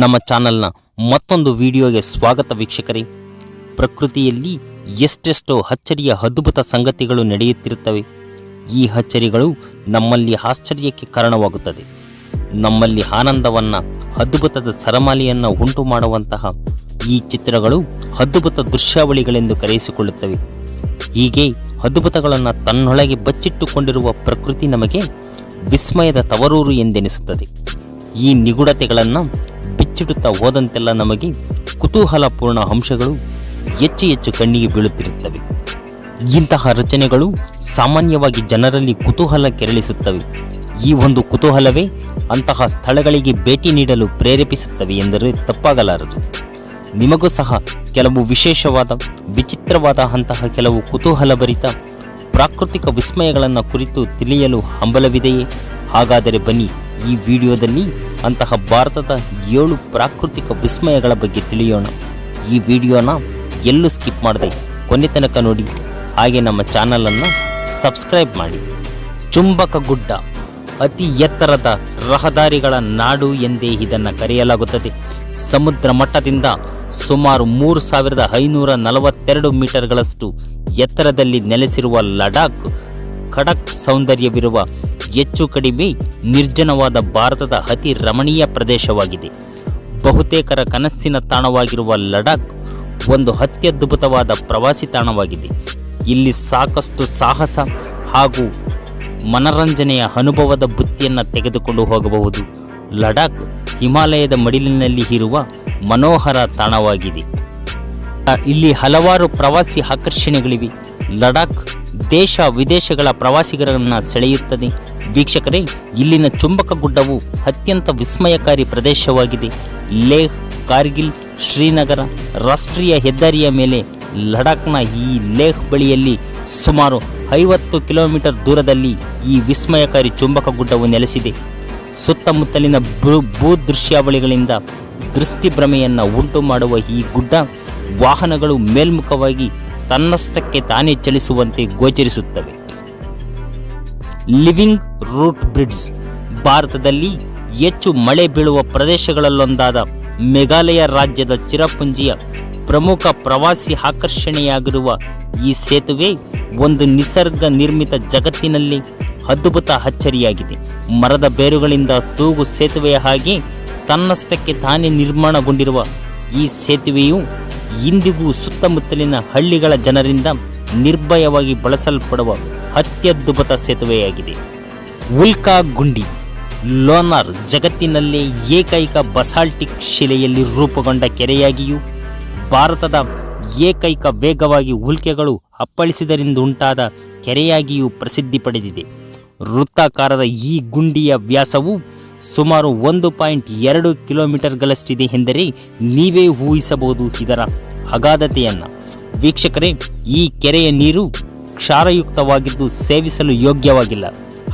ನಮ್ಮ ಚಾನಲ್ನ ಮತ್ತೊಂದು ವಿಡಿಯೋಗೆ ಸ್ವಾಗತ ವೀಕ್ಷಕರೇ. ಪ್ರಕೃತಿಯಲ್ಲಿ ಎಷ್ಟೆಷ್ಟೋ ಅಚ್ಚರಿಯ ಅದ್ಭುತ ಸಂಗತಿಗಳು ನಡೆಯುತ್ತಿರುತ್ತವೆ. ಈ ಅಚ್ಚರಿಗಳು ನಮ್ಮಲ್ಲಿ ಆಶ್ಚರ್ಯಕ್ಕೆ ಕಾರಣವಾಗುತ್ತದೆ. ನಮ್ಮಲ್ಲಿ ಆನಂದವನ್ನು, ಅದ್ಭುತದ ಸರಮಾಲೆಯನ್ನು ಉಂಟು ಮಾಡುವಂತಹ ಈ ಚಿತ್ರಗಳು ಅದ್ಭುತ ದೃಶ್ಯಾವಳಿಗಳೆಂದು ಕರೆಯಿಸಿಕೊಳ್ಳುತ್ತವೆ. ಹೀಗೆ ಅದ್ಭುತಗಳನ್ನು ತನ್ನೊಳಗೆ ಬಚ್ಚಿಟ್ಟುಕೊಂಡಿರುವ ಪ್ರಕೃತಿ ನಮಗೆ ವಿಸ್ಮಯದ ತವರೂರು ಎಂದೆನಿಸುತ್ತದೆ. ಈ ನಿಗೂಢತೆಗಳನ್ನು ಬಿಚ್ಚಿಡುತ್ತಾ ಹೋದಂತೆಲ್ಲ ನಮಗೆ ಕುತೂಹಲಪೂರ್ಣ ಅಂಶಗಳು ಹೆಚ್ಚು ಹೆಚ್ಚು ಕಣ್ಣಿಗೆ ಬೀಳುತ್ತಿರುತ್ತವೆ. ಇಂತಹ ರಚನೆಗಳು ಸಾಮಾನ್ಯವಾಗಿ ಜನರಲ್ಲಿ ಕುತೂಹಲ ಕೆರಳಿಸುತ್ತವೆ. ಈ ಒಂದು ಕುತೂಹಲವೇ ಅಂತಹ ಸ್ಥಳಗಳಿಗೆ ಭೇಟಿ ನೀಡಲು ಪ್ರೇರೇಪಿಸುತ್ತವೆ ಎಂದರೆ ತಪ್ಪಾಗಲಾರದು. ನಿಮಗೂ ಸಹ ಕೆಲವು ವಿಶೇಷವಾದ, ವಿಚಿತ್ರವಾದ ಅಂತಹ ಕೆಲವು ಕುತೂಹಲಭರಿತ, ಪ್ರಾಕೃತಿಕ ವಿಸ್ಮಯಗಳನ್ನು ಕುರಿತು ತಿಳಿಯಲು ಹಂಬಲವಿದೆಯೇ? ಹಾಗಾದರೆ ಬನ್ನಿ ಈ ವಿಡಿಯೋದಲ್ಲಿ ಅಂತಹ ಭಾರತದ ಏಳು ಪ್ರಾಕೃತಿಕ ವಿಸ್ಮಯಗಳ ಬಗ್ಗೆ ತಿಳಿಯೋಣ. ಈ ವಿಡಿಯೋನ ಎಲ್ಲೂ ಸ್ಕಿಪ್ ಮಾಡದೆ ಕೊನೆ ತನಕ ನೋಡಿ. ಹಾಗೆ ನಮ್ಮ ಚಾನಲನ್ನು ಸಬ್ಸ್ಕ್ರೈಬ್ ಮಾಡಿ. ಚುಂಬಕ ಗುಡ್ಡ, ಅತಿ ಎತ್ತರದ ರಹದಾರಿಗಳ ನಾಡು ಎಂದೇ ಇದನ್ನು ಕರೆಯಲಾಗುತ್ತದೆ. ಸಮುದ್ರ ಮಟ್ಟದಿಂದ ಸುಮಾರು ಮೂರು ಸಾವಿರದ ಐನೂರ ನಲವತ್ತೆರಡು ಮೀಟರ್ಗಳಷ್ಟು ಎತ್ತರದಲ್ಲಿ ನೆಲೆಸಿರುವ ಲಡಾಖ್, ಖಡಕ್ ಸೌಂದರ್ಯವಿರುವ ಹೆಚ್ಚು ಕಡಿಮೆ ನಿರ್ಜನವಾದ ಭಾರತದ ಅತಿ ರಮಣೀಯ ಪ್ರದೇಶವಾಗಿದೆ. ಬಹುತೇಕರ ಕನಸಿನ ತಾಣವಾಗಿರುವ ಲಡಾಖ್ ಒಂದು ಅತ್ಯದ್ಭುತವಾದ ಪ್ರವಾಸಿ ತಾಣವಾಗಿದೆ. ಇಲ್ಲಿ ಸಾಕಷ್ಟು ಸಾಹಸ ಹಾಗೂ ಮನರಂಜನೆಯ ಅನುಭವದ ಬುತ್ತಿಯನ್ನು ತೆಗೆದುಕೊಂಡು ಹೋಗಬಹುದು. ಲಡಾಖ್ ಹಿಮಾಲಯದ ಮಡಿಲಿನಲ್ಲಿ ಇರುವ ಮನೋಹರ ತಾಣವಾಗಿದೆ. ಇಲ್ಲಿ ಹಲವಾರು ಪ್ರವಾಸಿ ಆಕರ್ಷಣೆಗಳಿವೆ. ಲಡಾಖ್ ದೇಶ ವಿದೇಶಗಳ ಪ್ರವಾಸಿಗರನ್ನು ಸೆಳೆಯುತ್ತದೆ. ವೀಕ್ಷಕರೇ, ಇಲ್ಲಿನ ಚುಂಬಕ ಗುಡ್ಡವು ಅತ್ಯಂತ ವಿಸ್ಮಯಕಾರಿ ಪ್ರದೇಶವಾಗಿದೆ. ಲೇಹ್, ಕಾರ್ಗಿಲ್, ಶ್ರೀನಗರ ರಾಷ್ಟ್ರೀಯ ಹೆದ್ದಾರಿಯ ಮೇಲೆ ಲಡಾಖ್ನ ಈ ಲೇಹ್ ಬಳಿಯಲ್ಲಿ ಸುಮಾರು ಐವತ್ತು ಕಿಲೋಮೀಟರ್ ದೂರದಲ್ಲಿ ಈ ವಿಸ್ಮಯಕಾರಿ ಚುಂಬಕ ಗುಡ್ಡವು ನೆಲೆಸಿದೆ. ಸುತ್ತಮುತ್ತಲಿನ ಭೂ- ಭೂದೃಶ್ಯಾವಳಿಗಳಿಂದ ದೃಷ್ಟಿಭ್ರಮೆಯನ್ನು ಉಂಟು ಮಾಡುವ ಈ ಗುಡ್ಡ ವಾಹನಗಳು ಮೇಲ್ಮುಖವಾಗಿ ತನ್ನಷ್ಟಕ್ಕೆ ತಾನೇ ಚಲಿಸುವಂತೆ ಗೋಚರಿಸುತ್ತವೆ. Living root bridge. ಭಾರತದಲ್ಲಿ ಹೆಚ್ಚು ಮಳೆ ಬೀಳುವ ಪ್ರದೇಶಗಳಲ್ಲೊಂದಾದ ಮೇಘಾಲಯ ರಾಜ್ಯದ ಚಿರಪುಂಜಿಯ ಪ್ರಮುಖ ಪ್ರವಾಸಿ ಆಕರ್ಷಣೆಯಾಗಿರುವ ಈ ಸೇತುವೆ ಒಂದು ನಿಸರ್ಗ ನಿರ್ಮಿತ ಜಗತ್ತಿನಲ್ಲಿ ಅದ್ಭುತ ಅಚ್ಚರಿಯಾಗಿದೆ. ಮರದ ಬೇರುಗಳಿಂದ ತೂಗು ಸೇತುವೆಯ ಹಾಗೆ ತನ್ನಷ್ಟಕ್ಕೆ ತಾನೇ ನಿರ್ಮಾಣಗೊಂಡಿರುವ ಈ ಸೇತುವೆಯು ಇಂದಿಗೂ ಸುತ್ತಮುತ್ತಲಿನ ಹಳ್ಳಿಗಳ ಜನರಿಂದ ನಿರ್ಭಯವಾಗಿ ಬಳಸಲ್ಪಡುವ ಅತ್ಯದ್ಭುತ ಸೇತುವೆಯಾಗಿದೆ. ಉಲ್ಕಾ ಗುಂಡಿ, ಲೋನಾರ್ ಜಗತ್ತಿನಲ್ಲೇ ಏಕೈಕ ಬಸಾಲ್ಟಿಕ್ ಶಿಲೆಯಲ್ಲಿ ರೂಪುಗೊಂಡ ಕೆರೆಯಾಗಿಯೂ, ಭಾರತದ ಏಕೈಕ ವೇಗವಾಗಿ ಉಲ್ಕೆಗಳು ಅಪ್ಪಳಿಸಿದರಿಂದುಂಟಾದ ಕೆರೆಯಾಗಿಯೂ ಪ್ರಸಿದ್ಧಿ ಪಡೆದಿದೆ. ವೃತ್ತಾಕಾರದ ಈ ಗುಂಡಿಯ ವ್ಯಾಸವು ಸುಮಾರು ಒಂದು ಪಾಯಿಂಟ್ ಎರಡು ಕಿಲೋಮೀಟರ್ಗಳಷ್ಟಿದೆ ಎಂದರೆ ನೀವೇ ಊಹಿಸಬಹುದು ಇದರ ಅಗಾಧತೆಯನ್ನು. ವೀಕ್ಷಕರೇ, ಈ ಕೆರೆಯ ನೀರು ಕ್ಷಾರಯುಕ್ತವಾಗಿದ್ದು ಸೇವಿಸಲು ಯೋಗ್ಯವಾಗಿಲ್ಲ.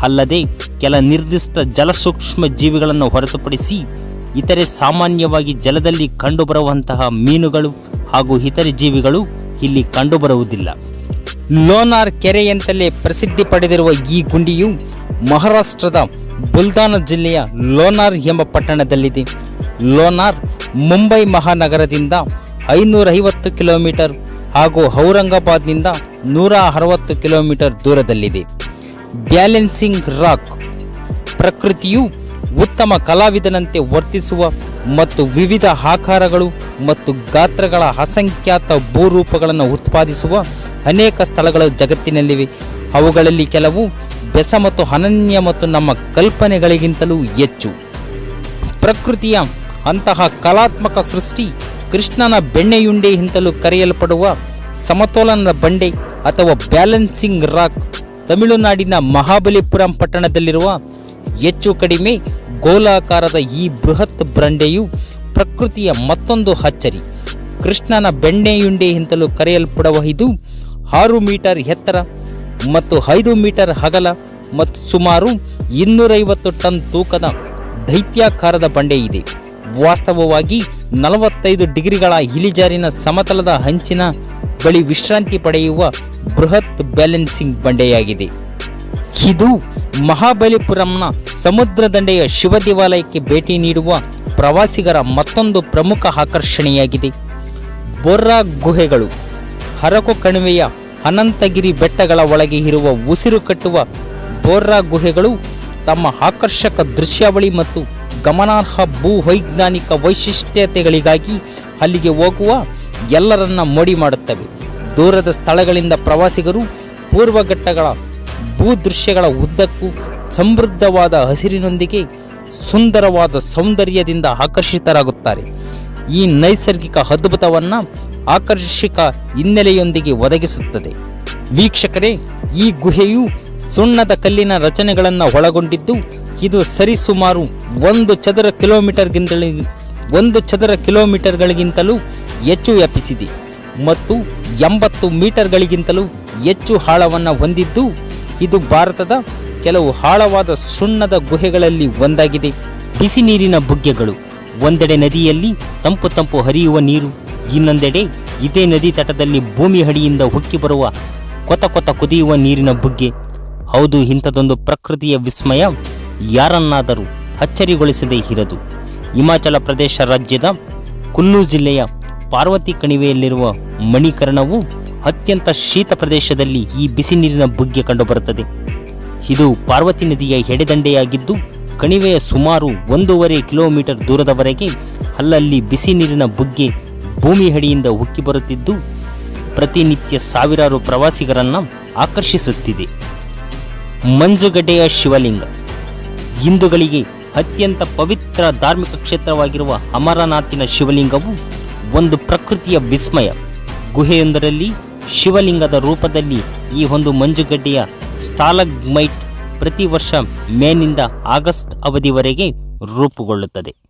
ಅಲ್ಲದೆ ಕೆಲ ನಿರ್ದಿಷ್ಟ ಜಲಸೂಕ್ಷ್ಮ ಜೀವಿಗಳನ್ನು ಹೊರತುಪಡಿಸಿ ಇತರೆ ಸಾಮಾನ್ಯವಾಗಿ ಜಲದಲ್ಲಿ ಕಂಡುಬರುವಂತಹ ಮೀನುಗಳು ಹಾಗೂ ಇತರೆ ಜೀವಿಗಳು ಇಲ್ಲಿ ಕಂಡುಬರುವುದಿಲ್ಲ. ಲೋನಾರ್ ಕೆರೆಯಂತಲೇ ಪ್ರಸಿದ್ಧಿ ಪಡೆದಿರುವ ಈ ಗುಂಡಿಯು ಮಹಾರಾಷ್ಟ್ರದ ಬುಲ್ದಾನ ಜಿಲ್ಲೆಯ ಲೋನಾರ್ ಎಂಬ ಪಟ್ಟಣದಲ್ಲಿದೆ. ಲೋನಾರ್, ಮುಂಬೈ ಮಹಾನಗರದಿಂದ ಐನೂರ ಐವತ್ತು ಕಿಲೋಮೀಟರ್ ಹಾಗೂ ಔರಂಗಾಬಾದ್ನಿಂದ ನೂರ ಅರವತ್ತು ಕಿಲೋಮೀಟರ್ ದೂರದಲ್ಲಿದೆ. ಬ್ಯಾಲೆನ್ಸಿಂಗ್ ರಾಕ್ ಪ್ರಕೃತಿಯು ಉತ್ತಮ ಕಲಾವಿದನಂತೆ ವರ್ತಿಸುವ ಮತ್ತು ವಿವಿಧ ಆಕಾರಗಳು ಮತ್ತು ಗಾತ್ರಗಳ ಅಸಂಖ್ಯಾತ ಭೂರೂಪಗಳನ್ನು ಉತ್ಪಾದಿಸುವ ಅನೇಕ ಸ್ಥಳಗಳು ಜಗತ್ತಿನಲ್ಲಿವೆ. ಅವುಗಳಲ್ಲಿ ಕೆಲವು ಬೆಸ ಮತ್ತು ಅನನ್ಯ ಮತ್ತು ನಮ್ಮ ಕಲ್ಪನೆಗಳಿಗಿಂತಲೂ ಹೆಚ್ಚು. ಪ್ರಕೃತಿಯ ಅಂತಹ ಕಲಾತ್ಮಕ ಸೃಷ್ಟಿ ಕೃಷ್ಣನ ಬೆಣ್ಣೆಯುಂಡೆ ಎಂತಲೂ ಕರೆಯಲ್ಪಡುವ ಸಮತೋಲನದ ಬಂಡೆ ಅಥವಾ ಬ್ಯಾಲೆನ್ಸಿಂಗ್ ರಾಕ್ ತಮಿಳುನಾಡಿನ ಮಹಾಬಲಿಪುರಂ ಪಟ್ಟಣದಲ್ಲಿರುವ ಹೆಚ್ಚು ಕಡಿಮೆ ಗೋಲಾಕಾರದ ಈ ಬೃಹತ್ ಬಂಡೆಯು ಪ್ರಕೃತಿಯ ಮತ್ತೊಂದು ಅಚ್ಚರಿ ಕೃಷ್ಣನ ಬೆಣ್ಣೆಯುಂಡೆ ಎಂತಲೂ ಕರೆಯಲ್ಪಡುವ ಇದು ಆರು ಮೀಟರ್ ಎತ್ತರ ಮತ್ತು ಐದು ಮೀಟರ್ ಅಗಲ ಮತ್ತು ಸುಮಾರು ಇನ್ನೂರೈವತ್ತು ಟನ್ ತೂಕದ ದೈತ್ಯಾಕಾರದ ಬಂಡೆ ಇದೆ ವಾಸ್ತವವಾಗಿ ನಲವತ್ತೈದು ಡಿಗ್ರಿಗಳ ಇಳಿಜಾರಿನ ಸಮತಲದ ಹಂಚಿನ ಬಳಿ ವಿಶ್ರಾಂತಿ ಪಡೆಯುವ ಬೃಹತ್ ಬ್ಯಾಲೆನ್ಸಿಂಗ್ ಬಂಡೆಯಾಗಿದೆ. ಇದು ಮಹಾಬಲಿಪುರಂನ ಸಮುದ್ರ ದಂಡೆಯ ಶಿವ ದೇವಾಲಯಕ್ಕೆ ಭೇಟಿ ನೀಡುವ ಪ್ರವಾಸಿಗರ ಮತ್ತೊಂದು ಪ್ರಮುಖ ಆಕರ್ಷಣೆಯಾಗಿದೆ. ಬೊರ್ರಾ ಗುಹೆಗಳು, ಹರಕು ಕಣಿವೆಯ ಅನಂತಗಿರಿ ಬೆಟ್ಟಗಳ ಒಳಗೆ ಇರುವ ಉಸಿರು ಕಟ್ಟುವ ಬೋರ್ರಾ ಗುಹೆಗಳು ತಮ್ಮ ಆಕರ್ಷಕ ದೃಶ್ಯಾವಳಿ ಮತ್ತು ಗಮನಾರ್ಹ ಭೂವೈಜ್ಞಾನಿಕ ವೈಶಿಷ್ಟ್ಯತೆಗಳಿಗಾಗಿ ಅಲ್ಲಿಗೆ ಹೋಗುವ ಎಲ್ಲರನ್ನ ಮೋಡಿ ಮಾಡುತ್ತವೆ. ದೂರದ ಸ್ಥಳಗಳಿಂದ ಪ್ರವಾಸಿಗರು ಪೂರ್ವಘಟ್ಟಗಳ ಭೂದೃಶ್ಯಗಳ ಉದ್ದಕ್ಕೂ ಸಮೃದ್ಧವಾದ ಹಸಿರಿನೊಂದಿಗೆ ಸುಂದರವಾದ ಸೌಂದರ್ಯದಿಂದ ಆಕರ್ಷಿತರಾಗುತ್ತಾರೆ. ಈ ನೈಸರ್ಗಿಕ ಅದ್ಭುತವನ್ನು ಆಕರ್ಷಕ ಹಿನ್ನೆಲೆಯೊಂದಿಗೆ ಒದಗಿಸುತ್ತದೆ. ವೀಕ್ಷಕರೇ, ಈ ಗುಹೆಯು ಸುಣ್ಣದ ಕಲ್ಲಿನ ರಚನೆಗಳನ್ನು ಒಳಗೊಂಡಿದ್ದು ಇದು ಸರಿಸುಮಾರು ಒಂದು ಚದರ ಕಿಲೋಮೀಟರ್ಗಿಂತ ಒಂದು ಚದರ ಕಿಲೋಮೀಟರ್ಗಳಿಗಿಂತಲೂ ಹೆಚ್ಚು ವ್ಯಾಪಿಸಿದೆ ಮತ್ತು ಎಂಬತ್ತು ಮೀಟರ್ಗಳಿಗಿಂತಲೂ ಹೆಚ್ಚು ಆಳವನ್ನು ಹೊಂದಿದ್ದು ಇದು ಭಾರತದ ಕೆಲವು ಆಳವಾದ ಸುಣ್ಣದ ಗುಹೆಗಳಲ್ಲಿ ಒಂದಾಗಿದೆ. ಬಿಸಿ ನೀರಿನ ಬುಗ್ಗೆಗಳು, ಒಂದೆಡೆ ನದಿಯಲ್ಲಿ ತಂಪು ತಂಪು ಹರಿಯುವ ನೀರು, ಇನ್ನೊಂದೆಡೆ ಇದೇ ನದಿ ತಟದಲ್ಲಿ ಭೂಮಿ ಹಡಿಯಿಂದ ಹೊಕ್ಕಿ ಬರುವ ಕೊತ ಕೊತ ಕುದಿಯುವ ನೀರಿನ ಬುಗ್ಗೆ. ಹೌದು, ಇಂಥದೊಂದು ಪ್ರಕೃತಿಯ ವಿಸ್ಮಯ ಯಾರನ್ನಾದರೂ ಅಚ್ಚರಿಗೊಳಿಸದೇ ಇರದು. ಹಿಮಾಚಲ ಪ್ರದೇಶ ರಾಜ್ಯದ ಕುಲ್ಲು ಜಿಲ್ಲೆಯ ಪಾರ್ವತಿ ಕಣಿವೆಯಲ್ಲಿರುವ ಮಣಿಕರಣವು ಅತ್ಯಂತ ಶೀತ ಪ್ರದೇಶದಲ್ಲಿ ಈ ಬಿಸಿ ನೀರಿನ ಬುಗ್ಗೆ ಕಂಡುಬರುತ್ತದೆ. ಇದು ಪಾರ್ವತಿ ನದಿಯ ಎಡೆದಂಡೆಯಾಗಿದ್ದು, ಕಣಿವೆಯ ಸುಮಾರು ಒಂದೂವರೆ ಕಿಲೋಮೀಟರ್ ದೂರದವರೆಗೆ ಅಲ್ಲಲ್ಲಿ ಬಿಸಿ ನೀರಿನ ಬುಗ್ಗೆ ಭೂಮಿ ಅಡಿಯಿಂದ ಉಕ್ಕಿ ಬರುತ್ತಿದ್ದು, ಪ್ರತಿನಿತ್ಯ ಸಾವಿರಾರು ಪ್ರವಾಸಿಗರನ್ನು ಆಕರ್ಷಿಸುತ್ತಿದೆ. ಮಂಜುಗಡ್ಡೆಯ ಶಿವಲಿಂಗ. ಹಿಂದೂಗಳಿಗೆ ಅತ್ಯಂತ ಪವಿತ್ರ ಧಾರ್ಮಿಕ ಕ್ಷೇತ್ರವಾಗಿರುವ ಅಮರನಾಥಿನ ಶಿವಲಿಂಗವು ಒಂದು ಪ್ರಕೃತಿಯ ವಿಸ್ಮಯ. ಗುಹೆಯೊಂದರಲ್ಲಿ ಶಿವಲಿಂಗದ ರೂಪದಲ್ಲಿ ಈ ಒಂದು ಮಂಜುಗಡ್ಡೆಯ ಸ್ಟಾಲಗ್ಮೈಟ್ ಪ್ರತಿ ವರ್ಷ ಮೇನಿಂದ ಆಗಸ್ಟ್ ಅವಧಿವರೆಗೆ ರೂಪುಗೊಳ್ಳುತ್ತದೆ.